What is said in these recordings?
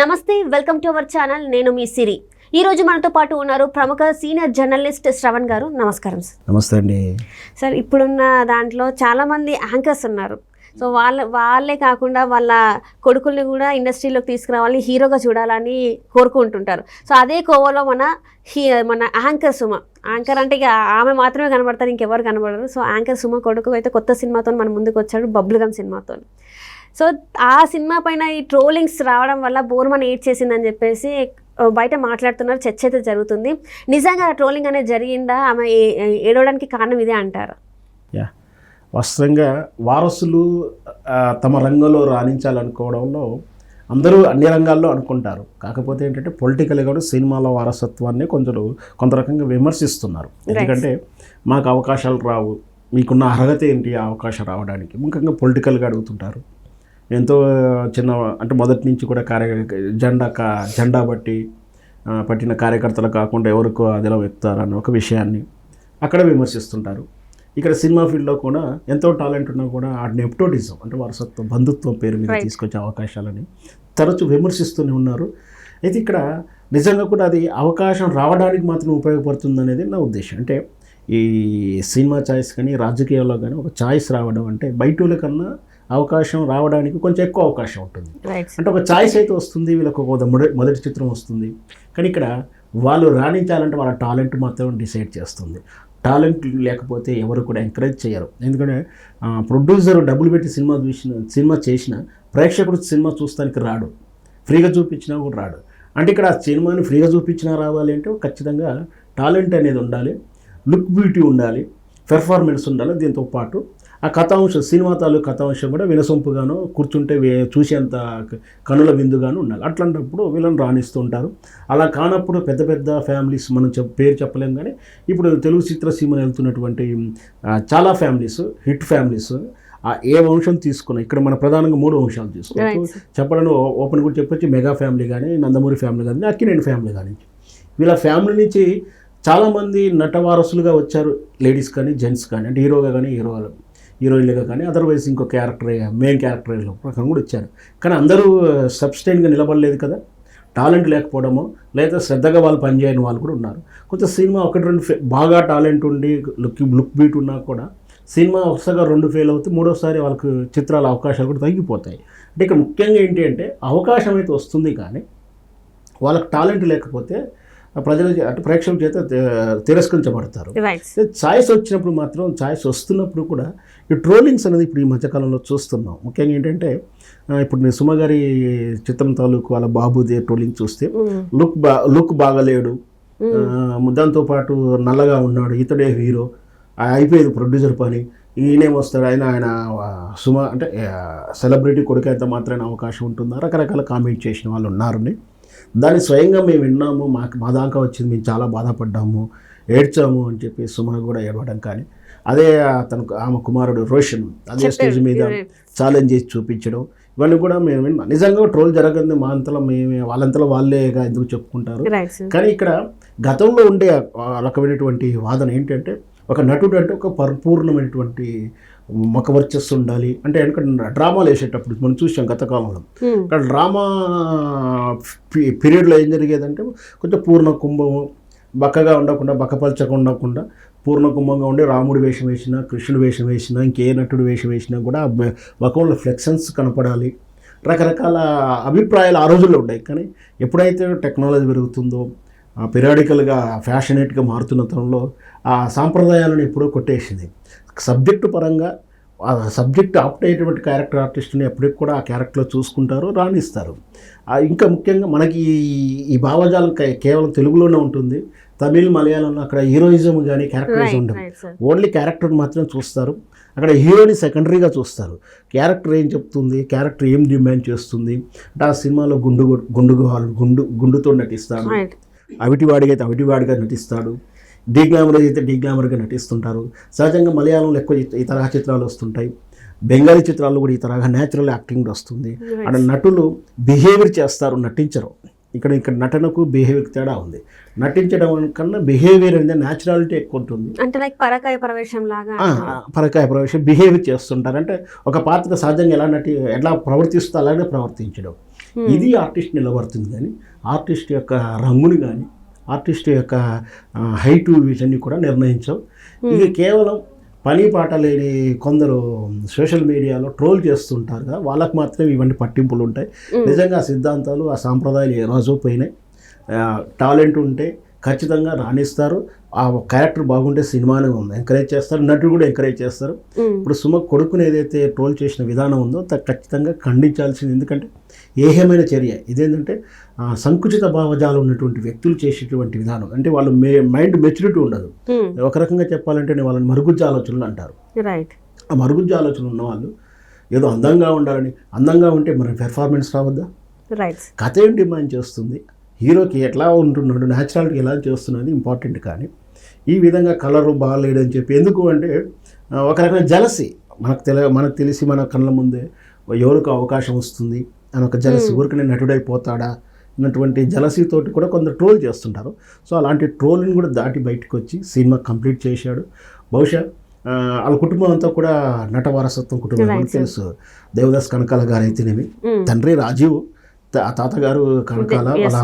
నమస్తే welcome to our channel. నేను మీ సిరి. ఈ రోజు మనతో పాటు ఉన్నారు ప్రముఖ సీనియర్ జర్నలిస్ట్ శ్రవణ్ గారు. నమస్కారం సార్. నమస్తే అండి. సార్ ఇప్పుడున్న దాంట్లో చాలా మంది యాంకర్స్ ఉన్నారు. సో వాళ్ళ వాళ్ళే కాకుండా వాళ్ళ కొడుకుల్ని కూడా ఇండస్ట్రీలోకి తీసుకురావాలి హీరోగా చూడాలని కోరుకుంటుంటారు. సో అదే కోవలో మన హీ మన యాంకర్ సుమ. యాంకర్ అంటే ఇక ఆమె మాత్రమే కనబడతారు ఇంకెవరు కనబడరు. సో యాంకర్ సుమ కొడుకు అయితే కొత్త సినిమాతో మన ముందుకు వచ్చాడు బబ్లు గమ్ సినిమాతో సో ఆ సినిమా పైన ఈ ట్రోలింగ్స్ రావడం వల్ల బోర్మన్ ఏడ్ చేసిందని చెప్పేసి బయట మాట్లాడుతున్నారు. చర్చ అయితే జరుగుతుంది. నిజంగా ట్రోలింగ్ అనేది జరిగిందా? ఆమె ఏడవడానికి కారణం ఇదే అంటారు? యా. వాస్తవంగా వారసులు తమ రంగంలో రాణించాలనుకోవడంలో అందరూ అన్ని రంగాల్లో అనుకుంటారు. కాకపోతే ఏంటంటే పొలిటికల్గా కూడా సినిమాల వారసత్వాన్ని కొందరు కొంత రకంగా విమర్శిస్తున్నారు. ఎందుకంటే మాకు అవకాశాలు రావు. మీకున్న అర్హత ఏంటి? ఆ అవకాశం రావడానికి. ముఖ్యంగా పొలిటికల్గా అడుగుతుంటారు. ఎంతో చిన్న అంటే మొదటి నుంచి కూడా కార్య జెండా కా జెండా బట్టి పట్టిన కార్యకర్తలు కాకుండా ఎవరికో అదిలో వెళ్తారన్న ఒక విషయాన్ని అక్కడ విమర్శిస్తుంటారు. ఇక్కడ సినిమా ఫీల్డ్లో కూడా ఎంతో టాలెంట్ ఉన్నా కూడా ఆ నెప్టోటిజం అంటే వారసత్వం బంధుత్వం పేరు మీద. తీసుకొచ్చే అవకాశాలని తరచూ విమర్శిస్తూనే ఉన్నారు. అయితే ఇక్కడ నిజంగా కూడా అది అవకాశం రావడానికి మాత్రం ఉపయోగపడుతుంది అనేది నా ఉద్దేశం. అంటే ఈ సినిమా ఛాయిస్ కానీ రాజకీయాల్లో కానీ ఒక ఛాయిస్ రావడం అంటే బయటల కన్నా అవకాశం రావడానికి కొంచెం ఎక్కువ అవకాశం ఉంటుంది. అంటే ఒక ఛాయిస్ అయితే వస్తుంది వీళ్ళకి ఒక మొదటి మొదటి చిత్రం వస్తుంది. కానీ ఇక్కడ వాళ్ళు రాణించాలంటే వాళ్ళ టాలెంట్ మాత్రం డిసైడ్ చేస్తుంది. టాలెంట్ లేకపోతే ఎవరు కూడా ఎంకరేజ్ చేయరు. ఎందుకంటే ప్రొడ్యూసర్ డబ్బులు పెట్టి సినిమా చూసిన సినిమా చేసిన ప్రేక్షకుడు సినిమా చూస్తానికి రాడు. ఫ్రీగా చూపించినా కూడా రాడు. అంటే ఇక్కడ ఆ సినిమాని ఫ్రీగా చూపించినా రావాలి అంటే ఖచ్చితంగా టాలెంట్ అనేది ఉండాలి. లుక్ బ్యూటీ ఉండాలి. పెర్ఫార్మెన్స్ ఉండాలి. దీంతో పాటు ఆ కథాంశం సినిమా తాలూకు కథాంశం కూడా వినసొంపుగాను కూర్చుంటే చూసేంత కనుల విందుగాను ఉండాలి. అట్లాంటప్పుడు వీళ్ళని రాణిస్తూ ఉంటారు అలా కానప్పుడు పెద్ద పెద్ద ఫ్యామిలీస్ మనం చెప్ పేరు చెప్పలేం కానీ ఇప్పుడు తెలుగు చిత్రసీమను వెళ్తున్నటువంటి చాలా ఫ్యామిలీస్ హిట్ ఫ్యామిలీస్ ఆ ఏ వంశం తీసుకున్నా ఇక్కడ మన ప్రధానంగా మూడు వంశాలు తీసుకోవచ్చు Right. చెప్పడం ఓపెన్ కూడా చెప్పొచ్చు మెగా ఫ్యామిలీ కానీ నందమూరి ఫ్యామిలీ కానీ అక్కినేని ఫ్యామిలీ కానీ వీళ్ళ ఫ్యామిలీ నుంచి చాలామంది నట వారసులుగా వచ్చారు. లేడీస్ కానీ జెంట్స్ కానీ అంటే హీరోగా కానీ హీరో హీరోయిన్లుగా కానీ అదర్వైజ్ ఇంకో క్యారెక్టర్ మెయిన్ క్యారెక్టర్ ప్రకారం కూడా వచ్చారు కానీ అందరూ uh, సబ్స్టైన్గా నిలబడలేదు కదా? టాలెంట్ లేకపోవడమో లేదా శ్రద్ధగా వాళ్ళు పనిచేయని వాళ్ళు కూడా ఉన్నారు. కొంత సినిమా ఒకటి రెండు ఫే- బాగా టాలెంట్ ఉండి లుక్ లుక్ బీట్ ఉన్నా కూడా సినిమా ఒకసారిగా రెండు ఫెయిల్ అవుతే మూడోసారి వాళ్ళకి చిత్రాల అవకాశాలు కూడా తగ్గిపోతాయి. అంటే ఇక్కడ ముఖ్యంగా ఏంటి అంటే అవకాశం అయితే వస్తుంది కానీ వాళ్ళకి టాలెంట్ లేకపోతే ప్రజల అంటే ప్రేక్షకుల చేత తిరస్కరించబడతారు. ఛాయిస్ వచ్చినప్పుడు మాత్రం ఛాయిస్ వస్తున్నప్పుడు కూడా ఈ ట్రోలింగ్స్ అనేది ఇప్పుడు ఈ మధ్యకాలంలో చూస్తున్నాం. ముఖ్యంగా ఏంటంటే ఇప్పుడు నేను సుమ గారి చిత్రం తాలూకు వాళ్ళ బాబుదే ట్రోలింగ్ చూస్తే లుక్ బా లుక్ బాగలేడు. ఆ, దాంతో పాటు నల్లగా ఉన్నాడు ఇతడే హీరో ఆ, అయిపోయేది ప్రొడ్యూసర్ పని. ఈయనేం వస్తాడు ఆయన ఆయన సుమ అంటే సెలబ్రిటీ కొడుకు ఎంత మాత్రమే అవకాశం ఉంటుందా? రకరకాల కామెంట్ చేసిన వాళ్ళు ఉన్నారని దాన్ని స్వయంగా మేము విన్నాము మాకు మా దాకా వచ్చింది మేము చాలా బాధపడ్డాము ఏడ్చాము అని చెప్పి సుమ కూడా ఏడవడం కానీ అదే అతను ఆమె కుమారుడు రోషన్ అదే స్టేజ్ మీద ఛాలెంజ్ చేసి చూపించడం ఇవన్నీ కూడా మేము విన్నాం. నిజంగా ట్రోల్ జరగదు మా అంతలో మేమే వాళ్ళంతలో వాళ్ళేగా ఎందుకు చెప్పుకుంటారు? కానీ ఇక్కడ గతంలో ఉండే రకమైనటువంటి వాదన ఏంటంటే ఒక నటుడు అంటే ఒక పరిపూర్ణమైనటువంటి ముఖ వర్చస్సు ఉండాలి. అంటే ఎందుకంటే డ్రామాలు వేసేటప్పుడు మనం చూసాం గత కాలంలో. ఇక్కడ డ్రామా పీరియడ్లో ఏం జరిగేదంటే కొంచెం పూర్ణ కుంభము బక్కగా ఉండకుండా బక్కపలచగా ఉండకుండా పూర్ణ కుంభంగా ఉండి రాముడి వేషం వేసినా కృష్ణుడి వేషం వేసినా ఇంకే నటుడు వేషం వేసినా కూడా ముఖంలో ఫ్లెక్సన్స్ కనపడాలి. రకరకాల అభిప్రాయాలు ఆ రోజుల్లో ఉన్నాయి కానీ ఎప్పుడైతే టెక్నాలజీ పెరుగుతుందో పిరియాడికల్గా ఫ్యాషనేట్గా మారుతున్న తరంలో ఆ సాంప్రదాయాలను ఎప్పుడో కొట్టేసింది. సబ్జెక్టు పరంగా ఆ సబ్జెక్ట్ ఆప్ట్ అయ్యేటువంటి క్యారెక్టర్ ఆర్టిస్ట్ని ఎప్పటికి కూడా ఆ క్యారెక్టర్లో చూసుకుంటారు రాణిస్తారు. ఇంకా ముఖ్యంగా మనకి ఈ- భావజాలం కేవలం తెలుగులోనే ఉంటుంది. తమిళ్ మలయాళంలో అక్కడ హీరోయిజం కానీ రైట్ సార్ ఓన్లీ క్యారెక్టర్ మాత్రం చూస్తారు. అక్కడ హీరోని సెకండరీగా చూస్తారు. క్యారెక్టర్ ఏం చెప్తుంది? క్యారెక్టర్ ఏం డిమాండ్ చేస్తుంది? అంటే ఆ సినిమాలో గుండు గుండు గుండు గుండుతో నటిస్తాడు రైట్ అవిటివాడిగా అయితే అవిటివాడిగా నటిస్తాడు. డీ గ్లామర్ అయితే డీ గ్లామర్గా నటిస్తుంటారు సహజంగా మలయాళంలో ఎక్కువ ఈ- తరహా చిత్రాలు వస్తుంటాయి. బెంగాలీ చిత్రాల్లో కూడా ఈ తరహా న్యాచురల్ యాక్టింగ్ వస్తుంది. అక్కడ నటులు బిహేవియర్ చేస్తారు నటించరు. ఇక్కడ ఇక్కడ నటనకు బిహేవియర్ తేడా ఉంది. నటించడం కన్నా బిహేవియర్ అనేది న్యాచురాలిటీ ఎక్కువ ఉంటుంది. అంటే లైక్ పరకాయ ప్రవేశం లాగా పరకాయ ప్రవేశం బిహేవ్ చేస్తుంటారు. అంటే ఒక పాత్ర సహజంగా ఎలా నటి ఎలా ప్రవర్తిస్తూ అలాగే ప్రవర్తించడం. ఇది ఆర్టిస్ట్ నిలబడుతుంది కానీ ఆర్టిస్ట్ యొక్క రంగుని కానీ ఆర్టిస్ట్ యొక్క హైటు వీటన్ని కూడా నిర్ణయించవు. ఇది కేవలం పని పాట లేని కొందరు సోషల్ మీడియాలో ట్రోల్ చేస్తుంటారు కదా వాళ్ళకి మాత్రం ఇవన్నీ పట్టింపులు ఉంటాయి. నిజంగా ఆ సిద్ధాంతాలు ఆ సాంప్రదాయాలు ఏ రోజు పోయినాయి. టాలెంట్ ఉంటే ఖచ్చితంగా రాణిస్తారు. ఆ క్యారెక్టర్ బాగుంటే సినిమానే ఉంది ఎంకరేజ్ చేస్తారు నటుడు కూడా ఎంకరేజ్ చేస్తారు. ఇప్పుడు సుమ కొడుకుని ఏదైతే ట్రోల్ చేసిన విధానం ఉందో ఖచ్చితంగా ఖండించాల్సింది. ఎందుకంటే ఏహమైన చర్య. ఇదేంటంటే సంకుచిత భావజాలం ఉన్నటువంటి వ్యక్తులు చేసేటువంటి విధానం. అంటే వాళ్ళు మే మైండ్ మెచ్యూరిటీ ఉండదు. ఒక రకంగా చెప్పాలంటే వాళ్ళని మరుగుజ్జు ఆలోచనలు అంటారు. రైట్. ఆ మరుగుజ్జు ఆలోచనలు ఉన్న వాళ్ళు ఏదో అందంగా ఉండాలని అందంగా ఉంటే మరి పెర్ఫార్మెన్స్ రావద్దా? రైట్. కథ ఏం డిమాండ్ చేస్తుంది? హీరోకి ఎట్లా ఉంటున్నాడు? న్యాచురాలిటీ ఎలా చేస్తున్నది ఇంపార్టెంట్ కానీ ఈ విధంగా కలరు బాగాలేదని చెప్పి ఎందుకు అంటే ఒక రకమైన జలసి. మనకు తెల మనకు తెలిసి మన కళ్ళ ముందే ఎవరికి అవకాశం వస్తుంది? అని ఒక జలసి ఊరికి నేను నటుడైపోతాడా అన్నటువంటి జలసీతోటి కూడా కొందరు ట్రోల్ చేస్తుంటారు. సో అలాంటి ట్రోల్ని కూడా దాటి బయటకు వచ్చి సినిమా కంప్లీట్ చేశాడు. బహుశా వాళ్ళ కుటుంబం అంతా కూడా నట వారసత్వం కుటుంబం తెలుసు దేవదాస్ కనకాల గారు అయితేనేమి తండ్రి రాజీవ్ తాతగారు కనకాల. వాళ్ళ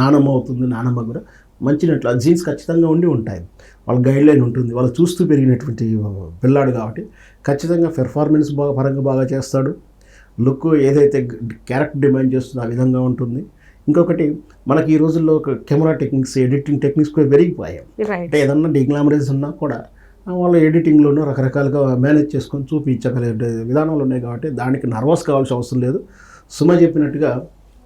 నానమ్మ అవుతుంది నానమ్మ కూడా మంచి నట్లు. ఆ జీన్స్ ఖచ్చితంగా ఉండి ఉంటాయి. వాళ్ళ గైడ్ లైన్ ఉంటుంది. వాళ్ళు చూస్తూ పెరిగినటువంటి పిల్లాడు కాబట్టి ఖచ్చితంగా పెర్ఫార్మెన్స్ బాగా పరంగా బాగా చేస్తాడు. లుక్ ఏదైతే క్యారెక్టర్ డిమాండ్ చేస్తుందో ఆ విధంగా ఉంటుంది. ఇంకొకటి మనకి ఈ రోజుల్లో ఒక కెమెరా టెక్నిక్స్ ఎడిటింగ్ టెక్నిక్స్ కూడా పెరిగిపోయాయి. రైట్ అంటే ఏదన్నా డిగ్లామరైజ్ ఉన్నా కూడా వాళ్ళ ఎడిటింగ్లోనూ రకరకాలుగా మేనేజ్ చేసుకొని చూపించగలిగే విధానాలు ఉన్నాయి కాబట్టి దానికి నర్వస్ కావాల్సిన అవసరం లేదు. సుమ చెప్పినట్టుగా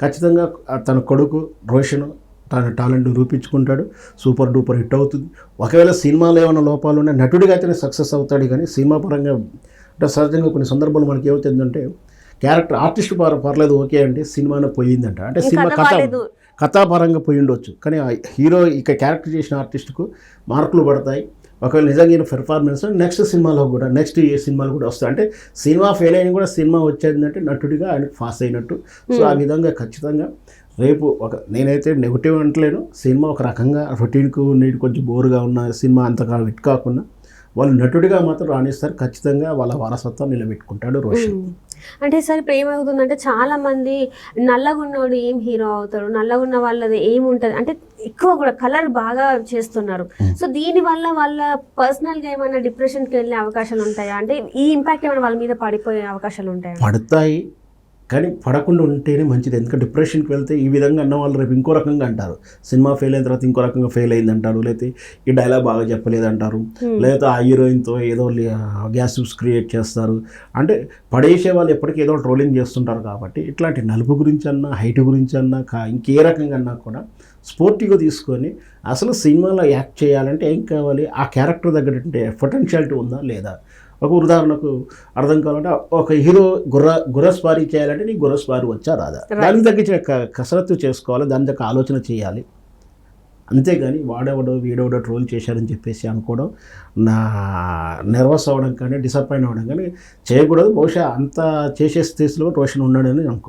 ఖచ్చితంగా తన కొడుకు రోషన్ తన టాలెంట్ రూపించుకుంటాడు. సూపర్ డూపర్ హిట్ అవుతుంది. ఒకవేళ సినిమాలో ఏమైనా లోపాలు ఉన్నాయి నటుడిగా అయితేనే సక్సెస్ అవుతాడు కానీ సినిమా పరంగా అంటే సహజంగా కొన్ని సందర్భాలు మనకి ఏమవుతుందంటే క్యారెక్టర్ ఆర్టిస్ట్ పర పర్లేదు ఓకే అంటే సినిమానే పోయిందంట. అంటే సినిమా కథ. కథాపరంగా పోయి ఉండొచ్చు. కానీ ఆ హీరో ఇక క్యారెక్టర్ చేసిన ఆర్టిస్ట్కు మార్కులు పడతాయి. ఒకవేళ నిజంగా పెర్ఫార్మెన్స్ నెక్స్ట్ సినిమాలో కూడా నెక్స్ట్ ఏ సినిమాలు కూడా వస్తాయి అంటే సినిమా ఫెయిల్ అయిన కూడా సినిమా వచ్చేందంటే నటుడిగా ఆయనకు పాస్ అయినట్టు. సో ఆ విధంగా ఖచ్చితంగా రేపు ఒక నేనైతే నెగిటివ్ అంటలేను సినిమా ఒక రకంగా రొటీన్కు నీటి కొంచెం బోరుగా ఉన్న సినిమా అంతగా హిట్ కాకుండా వాళ్ళు నటుడిగా మాత్రం రాణిస్తారు. ఖచ్చితంగా వాళ్ళ వారసత్వం నిలబెట్టుకుంటాడు రోషన్. ఉమ్. అంటే సార్ ఇప్పుడు ఏమవుతుందంటే చాలా మంది నల్లగా ఉన్నవాడు ఏం హీరో అవుతాడు నల్లగా ఉన్న వాళ్ళది ఏముంటది అంటే ఎక్కువ కూడా కలర్ బాగా చేస్తున్నారు. సో దీని వల్ల వాళ్ళ పర్సనల్గా ఏమైనా డిప్రెషన్కి వెళ్ళే అవకాశాలు ఉంటాయా? అంటే ఈ ఇంపాక్ట్ ఏమైనా వాళ్ళ మీద పడిపోయే అవకాశాలు ఉంటాయా? పడతాయి. కానీ పడకుండా ఉంటేనే మంచిది. ఎందుకంటే డిప్రెషన్కి వెళ్తే ఈ విధంగా అన్న వాళ్ళు రేపు ఇంకో రకంగా అంటారు. సినిమా ఫెయిల్ అయిన తర్వాత ఇంకో రకంగా ఫెయిల్ అయింది అంటారు లేకపోతే ఈ డైలాగ్ బాగా చెప్పలేదు అంటారు లేకపోతే ఆ హీరోయిన్తో ఏదో గ్యాసిప్స్ క్రియేట్ చేస్తారు. అంటే పడేసే వాళ్ళు ఎప్పటికీ ఏదో ట్రోలింగ్ చేస్తుంటారు కాబట్టి ఇట్లాంటి నలుపు గురించి అన్నా హైట్ గురించి అన్నా కా ఇంకే రకంగా అన్నా కూడా స్పోర్టివ్గా తీసుకొని అసలు సినిమాలో యాక్ట్ చేయాలంటే ఏం కావాలి? ఆ క్యారెక్టర్ తగ్గట్టు పొటెన్షియాలిటీ ఉందా? లేదా? ఒక ఉదాహరణకు అర్థం కావాలంటే ఒక హీరో గుర్ర గుర్రస్వారీ చేయాలంటే నీకు గుర్రస్వారీ వచ్చా రాదా. దానికి తగ్గించిన కసరత్తు చేసుకోవాలి దాని తగ్గ ఆలోచన చేయాలి. అంతేగాని వాడెవడో వీడెవడో ట్రోల్ చేశారని చెప్పేసి అనుకోవడం నా నర్వస్ అవ్వడం కానీ డిసప్పాయింట్ అవ్వడం కానీ చేయకూడదు. బహుశా అంత చేసే స్థితిలో రోషన్ ఉన్నాడని అనుకుంటున్నాను